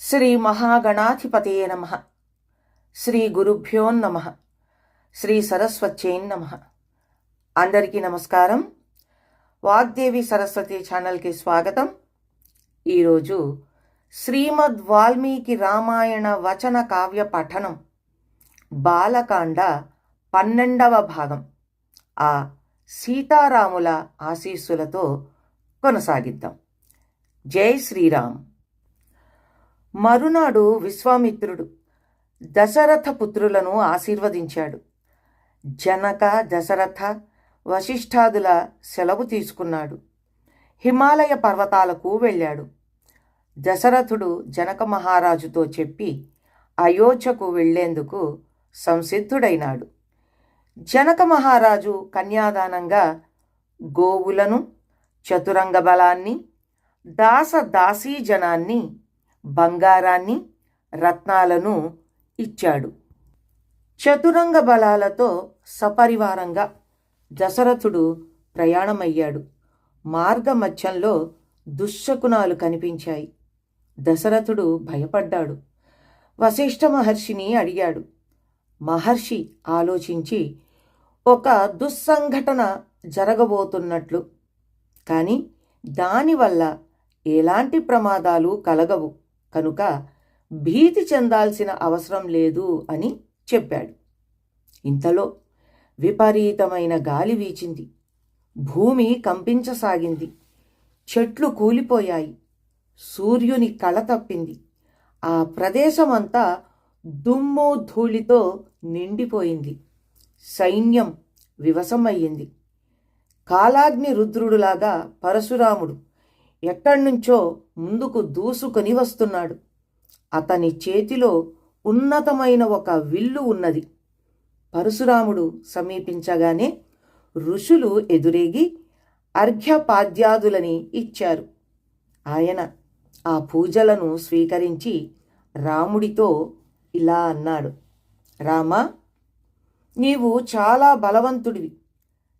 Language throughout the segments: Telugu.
శ్రీ మహాగణాధిపతయే నమ. శ్రీ గురుభ్యోన్నమ శ్రీ సరస్వత్యై నమ. అందరికీ నమస్కారం. వాగ్దేవి సరస్వతి ఛానల్కి స్వాగతం. ఈరోజు శ్రీమద్ వాల్మీకి రామాయణ వచన కావ్య పఠనం బాలకాండ పన్నెండవ భాగం ఆ సీతారాముల ఆశీస్సులతో కొనసాగిద్దాం. జై శ్రీరామ్. మరునాడు విశ్వామిత్రుడు దశరథ పుత్రులను ఆశీర్వదించాడు. జనక దశరథ వశిష్ఠాదుల సెలవు తీసుకున్నాడు. హిమాలయ పర్వతాలకు వెళ్ళాడు. దశరథుడు జనక మహారాజుతో చెప్పి అయోధ్యకు వెళ్ళేందుకు సంసిద్ధుడైనాడు. జనక మహారాజు కన్యాదానంగా గోవులను చతురంగ బలాన్ని దాస దాసీ జనాన్ని బంగారాన్ని రత్నాలను ఇచ్చాడు. చతురంగ బలాలతో సపరివారంగా దశరథుడు ప్రయాణమయ్యాడు. మార్గమధ్యంలో దుశ్శకునాలు కనిపించాయి. దశరథుడు భయపడ్డాడు. వశిష్ఠ మహర్షిని అడిగాడు. మహర్షి ఆలోచించి ఒక దుస్సంఘటన జరగబోతున్నట్లు కానీ దానివల్ల ఎలాంటి ప్రమాదాలు కలగవు. కనుక భీతి చెందాల్సిన అవసరం లేదు అని చెప్పాడు. ఇంతలో విపరీతమైన గాలి వీచింది. భూమి కంపించసాగింది. చెట్లు కూలిపోయాయి. సూర్యుని కళ తప్పింది. ఆ ప్రదేశమంతా దుమ్ము ధూళితో నిండిపోయింది. సైన్యం వివసమయ్యింది. కాలాగ్ని రుద్రుడులాగా పరశురాముడు ఎక్కడ్నుంచో ముందుకు దూసుకొని వస్తున్నాడు. అతని చేతిలో ఉన్నతమైన ఒక విల్లు ఉన్నది. పరశురాముడు సమీపించగానే ఋషులు ఎదురేగి అర్ఘ్యపాద్యాదులని ఇచ్చారు. ఆయన ఆ పూజలను స్వీకరించి రాముడితో ఇలా అన్నాడు. రామా నీవు చాలా బలవంతుడివి.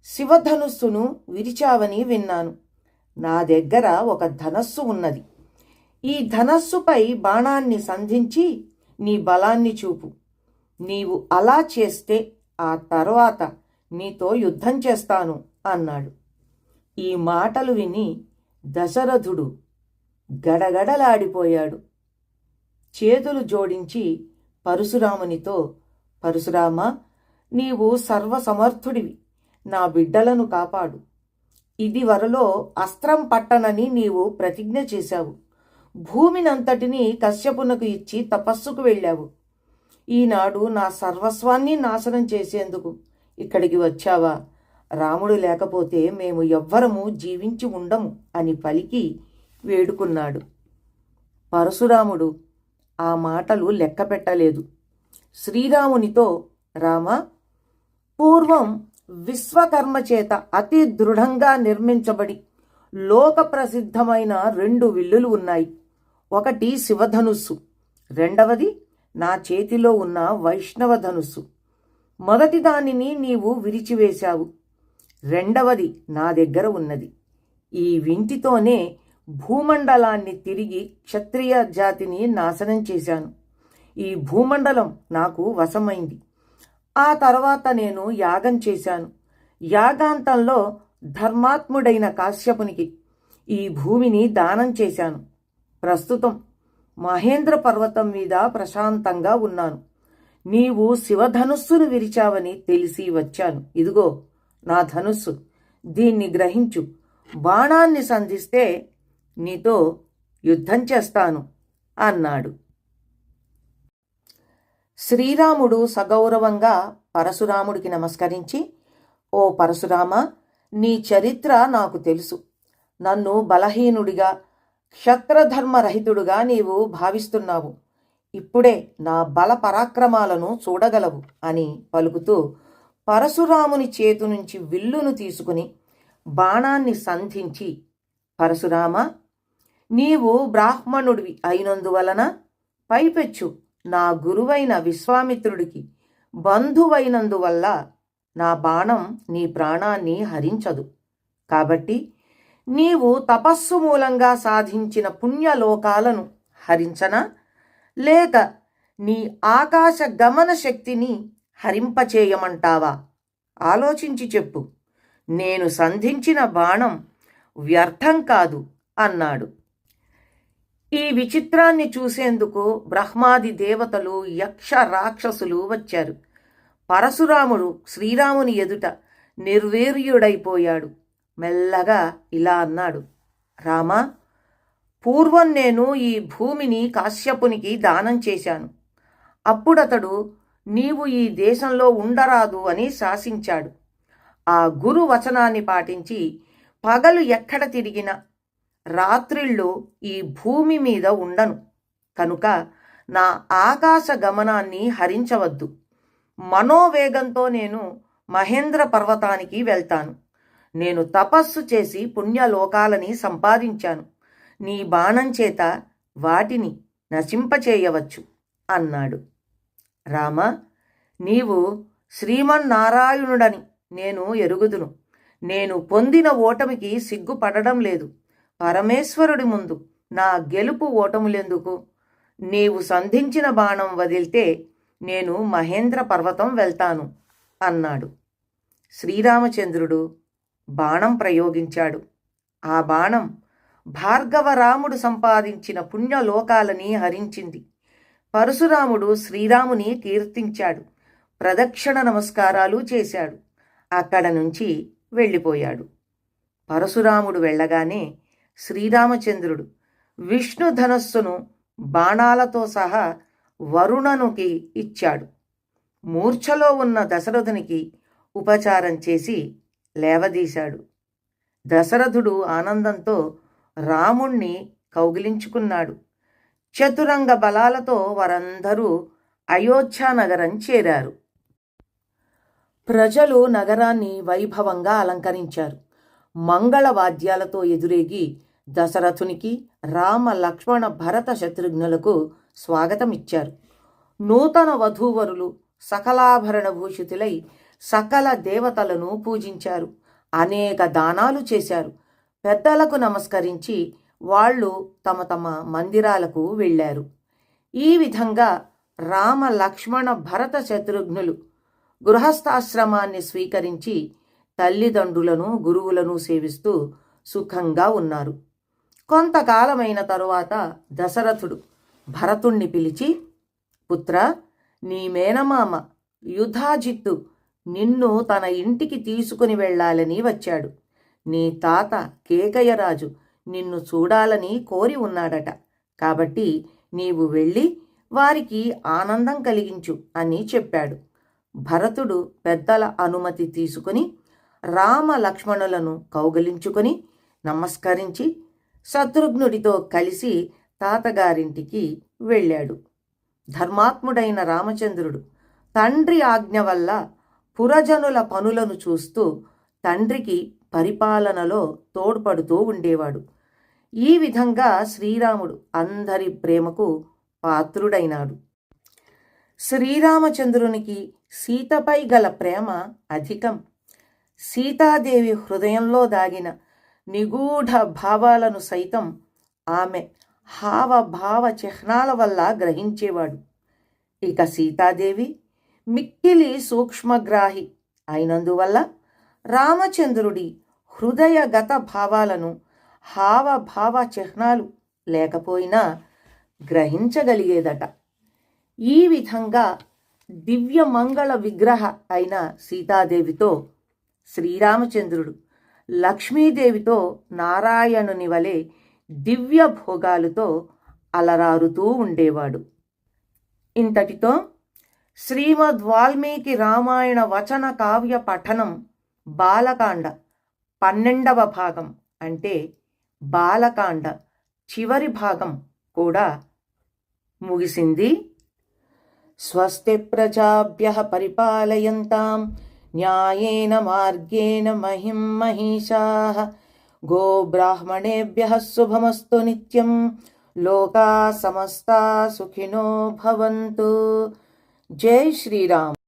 శివధనుస్సును విరిచావని విన్నాను. నా దగ్గర ఒక ధనస్సు ఉన్నది. ఈ ధనస్సుపై బాణాన్ని సంధించి నీ బలాన్ని చూపు. నీవు అలా చేస్తే ఆ తర్వాత నీతో యుద్ధం చేస్తాను అన్నాడు. ఈ మాటలు విని దశరథుడు గడగడలాడిపోయాడు. చేతులు జోడించి పరశురామునితో పరశురామ నీవు సర్వసమర్థుడివి. నా బిడ్డలను కాపాడు. ఇది వరలో అస్త్రం పట్టనని నీవు ప్రతిజ్ఞ చేశావు. భూమినంతటిని కశ్యపునకు ఇచ్చి తపస్సుకు వెళ్ళావు. ఈనాడు నా సర్వస్వాన్ని నాశనం చేసేందుకు ఇక్కడికి వచ్చావా? రాముడు లేకపోతే మేము ఎవ్వరము జీవించి ఉండము అని పలికి వేడుకున్నాడు. పరశురాముడు ఆ మాటలు లెక్క పెట్టలేదు శ్రీరామునితో రామ పూర్వం విశ్వకర్మ చేత అతి దృఢంగా నిర్మించబడి లోక ప్రసిద్ధమైన రెండు విల్లులు ఉన్నాయి. ఒకటి శివధనుస్సు రెండవది నా చేతిలో ఉన్న వైష్ణవ ధనుస్సు మొదటి దానిని నీవు విరిచివేశావు రెండవది నా దగ్గర ఉన్నది. ఈ వింటితోనే భూమండలాన్ని తిరిగి క్షత్రియ జాతిని నాశనం చేశాను. ఈ భూమండలం నాకు వశమైంది. ఆ తర్వాత నేను యాగం చేశాను. యాగాంతంలో ధర్మాత్ముడైన కాశ్యపునికి ఈ భూమిని దానం చేశాను. ప్రస్తుతం మహేంద్ర పర్వతం మీద ప్రశాంతంగా ఉన్నాను. నీవు శివధనుస్సును విరిచావని తెలిసి వచ్చాను. ఇదిగో నా ధనుస్సు దీన్ని గ్రహించు. బాణాన్ని సంధిస్తే నీతో యుద్ధం చేస్తాను అన్నాడు. శ్రీరాముడు సగౌరవంగా పరశురాముడికి నమస్కరించి ఓ పరశురామ నీ చరిత్ర నాకు తెలుసు. నన్ను బలహీనుడిగా క్షత్రధర్మరహితుడుగా నీవు భావిస్తున్నావు. ఇప్పుడే నా బల పరాక్రమాలను చూడగలవు అని పలుకుతూ పరశురాముని చేతు నుంచి విల్లును తీసుకుని బాణాన్ని సంధించి పరశురామ నీవు బ్రాహ్మణుడివి అయినందువలన పైపెచ్చు. నా గురువైన విశ్వామిత్రుడికి బంధువైనందువల్ల నా బాణం నీ ప్రాణాన్ని హరించదు. కాబట్టి నీవు తపస్సు మూలంగా సాధించిన పుణ్యలోకాలను హరించనా? లేక నీ ఆకాశ గమన శక్తిని హరింపచేయమంటావా? ఆలోచించి చెప్పు. నేను సంధించిన బాణం వ్యర్థం కాదు అన్నాడు. ఈ విచిత్రాన్ని చూసేందుకు బ్రహ్మాది దేవతలు యక్ష రాక్షసులు వచ్చారు. పరశురాముడు శ్రీరాముని ఎదుట నిర్వీర్యుడైపోయాడు. మెల్లగా ఇలా అన్నాడు రామా పూర్వం నేను ఈ భూమిని కాశ్యపునికి దానం చేశాను. అప్పుడతడు నీవు ఈ దేశంలో ఉండరాదు అని శాసించాడు. ఆ గురు వచనాన్ని పాటించి పగలు ఎక్కడ తిరిగినా రాత్రిళ్ళు ఈ భూమి మీద ఉండను. కనుక నా ఆకాశ గమనాన్ని హరించవద్దు. మనోవేగంతో నేను మహేంద్ర పర్వతానికి వెళ్తాను. నేను తపస్సు చేసి పుణ్యలోకాలని సంపాదించాను. నీ బాణం చేత వాటిని నశింపచేయవచ్చు అన్నాడు. రామ నీవు శ్రీమన్నారాయణుడని నేను ఎరుగుదును. నేను పొందిన ఓటమికి సిగ్గుపడడం లేదు. పరమేశ్వరుడి ముందు నా గెలుపు ఓటములెందుకు? నీవు సంధించిన బాణం వదిలితే నేను మహేంద్ర పర్వతం వెళ్తాను అన్నాడు. శ్రీరామచంద్రుడు బాణం ప్రయోగించాడు. ఆ బాణం భార్గవరాముడు సంపాదించిన పుణ్యలోకాలని హరించింది. పరశురాముడు శ్రీరాముని కీర్తించాడు. ప్రదక్షిణ నమస్కారాలు చేశాడు. అక్కడ నుంచి వెళ్ళిపోయాడు. పరశురాముడు వెళ్ళగానే శ్రీరామచంద్రుడు విష్ణు ధనస్సును బాణాలతో సహా వరుణనుకి ఇచ్చాడు. మూర్ఛలో ఉన్న దశరథునికి ఉపచారం చేసి లేవదీశాడు. దశరథుడు ఆనందంతో రాముణ్ణి కౌగిలించుకున్నాడు. చతురంగ బలాలతో వారందరూ అయోధ్యానగరం చేరారు. ప్రజలు నగరాన్ని వైభవంగా అలంకరించారు. మంగళ వాద్యాలతో ఎదురేగి దశరథునికి రామ లక్ష్మణ భరత శత్రుఘ్నులకు స్వాగతమిచ్చారు. నూతన వధూవరులు సకలాభరణ భూషితులై సకల దేవతలను పూజించారు. అనేక దానాలు చేశారు. పెద్దలకు నమస్కరించి వాళ్ళు తమ తమ మందిరాలకు వెళ్ళారు. ఈ విధంగా రామ లక్ష్మణ భరత శత్రుఘ్నులు గృహస్థాశ్రమాన్ని స్వీకరించి తల్లిదండ్రులను గురువులను సేవిస్తూ సుఖంగా ఉన్నారు. కొంతకాలమైన తరువాత దశరథుడు భరతుణ్ణి పిలిచి పుత్ర నీ మేనమామ యుధాజిత్తు నిన్ను తన ఇంటికి తీసుకుని వెళ్ళాలని వచ్చాడు. నీ తాత కేకయ్యరాజు నిన్ను చూడాలని కోరి ఉన్నాడట. కాబట్టి నీవు వెళ్ళి వారికి ఆనందం కలిగించు అని చెప్పాడు. భరతుడు పెద్దల అనుమతి తీసుకుని రామ లక్ష్మణులను కౌగలించుకొని నమస్కరించి శత్రుఘ్నుడితో కలిసి తాతగారింటికి వెళ్ళాడు. ధర్మాత్ముడైన రామచంద్రుడు తండ్రి ఆజ్ఞ వల్ల పురజనుల పనులను చూస్తూ తండ్రికి పరిపాలనలో తోడ్పడుతూ ఉండేవాడు. ఈ విధంగా శ్రీరాముడు అందరి ప్రేమకు పాత్రుడైనాడు. శ్రీరామచంద్రునికి సీతపై గల ప్రేమ అధికం. సీతాదేవి హృదయంలో దాగిన నిగూఢ భావాలను సైతం ఆమె హావభావ చిహ్నాల వల్ల గ్రహించేవాడు. ఇక సీతాదేవి మిక్కిలి సూక్ష్మగ్రాహి అయినందువల్ల రామచంద్రుడి హృదయగత భావాలను హావభావ చిహ్నాలు లేకపోయినా గ్రహించగలిగేదట. ఈ విధంగా దివ్యమంగళ విగ్రహ అయిన సీతాదేవితో శ్రీరామచంద్రుడు లక్ష్మీదేవితో నారాయణుని వలె దివ్య భోగాలతో అలరారుతూ ఉండేవాడు. ఇంతటితో శ్రీమద్ వాల్మీకి రామాయణ వచన కావ్య పఠనం బాలకాండ పన్నెండవ భాగం అంటే బాలకాండ చివరి భాగం కూడా ముగిసింది. స్వస్తి ప్రజాభ్య పరిపాలయంతాం న్యాయేన మార్గేణ మహిం మహిషా గోబ్రాహ్మణేభ్య శుభమస్తు నిత్యం లోకా సమస్తా సుఖినో భవంతు జై శ్రీరామ్